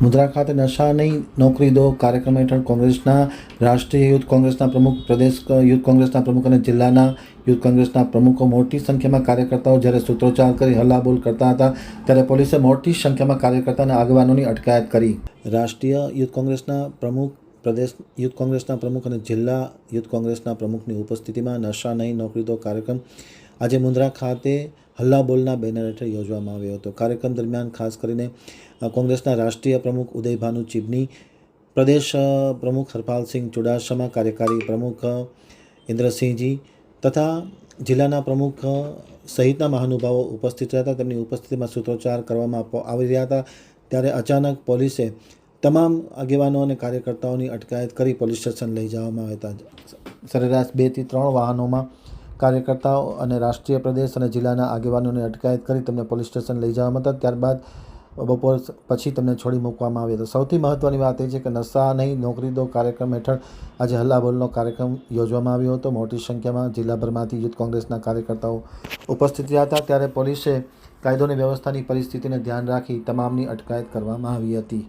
મુદ્રા ખાતે નશા નહીં, નોકરી દો કાર્યક્રમ હેઠળ કોંગ્રેસના રાષ્ટ્રીય યુથ કોંગ્રેસના પ્રમુખ, પ્રદેશ યુથ કોંગ્રેસના પ્રમુખ અને જિલ્લાના યુથ કોંગ્રેસના પ્રમુખો મોટી સંખ્યામાં કાર્યકર્તાઓ જ્યારે સૂત્રોચ્ચાર કરી હલ્લાબોલ કરતા હતા, ત્યારે પોલીસે મોટી સંખ્યામાં કાર્યકર્તા અને આગેવાનોની અટકાયત કરી. રાષ્ટ્રીય યુથ કોંગ્રેસના પ્રમુખ, પ્રદેશ યુથ કોંગ્રેસના પ્રમુખ અને જિલ્લા યુથ કોંગ્રેસના પ્રમુખની ઉપસ્થિતિમાં નશા નહીં, નોકરી દો કાર્યક્રમ આજે મુન્દ્રા ખાતે હલ્લાબોલના બેનર હેઠળ યોજવામાં આવ્યો હતો. કાર્યક્રમ દરમિયાન ખાસ કરીને કોંગ્રેસના રાષ્ટ્રીય પ્રમુખ ઉદયભાનુ ચિબની, પ્રદેશ પ્રમુખ હરપાલસિંહ ચુડાસમા, કાર્યકારી પ્રમુખ ઇન્દ્રસિંહજી તથા જિલ્લાના પ્રમુખ સહિતના મહાનુભાવો ઉપસ્થિત રહ્યા હતા. તેમની ઉપસ્થિતિમાં સૂત્રોચ્ચાર કરવામાં આવી રહ્યા હતા. ત્યારે અચાનક પોલીસે તમામ આગેવાનો અને કાર્યકર્તાઓની અટકાયત કરી પોલીસ સ્ટેશન લઈ જવામાં આવ્યા હતા. સરેરાશ બેથી ત્રણ વાહનોમાં કાર્યકર્તાઓ અને રાષ્ટ્રીય પ્રદેશ અને જિલ્લાના આગેવાનોને અટકાયત કરી તેમને પોલીસ સ્ટેશન લઈ જવામાં હતા. ત્યારબાદ બપોર પછી તેમને છોડી મૂકવામાં આવ્યા હતા. સૌથી મહત્ત્વની વાત એ છે કે નશા નહીં, નોકરી દો કાર્યક્રમ હેઠળ આજે હલ્લાબોલનો કાર્યક્રમ યોજવામાં આવ્યો હતો. મોટી સંખ્યામાં જિલ્લાભરમાંથી યુથ કોંગ્રેસના કાર્યકર્તાઓ ઉપસ્થિત રહ્યા હતા. ત્યારે પોલીસે કાયદોની વ્યવસ્થાની પરિસ્થિતિને ધ્યાન રાખી તમામની અટકાયત કરવામાં આવી હતી.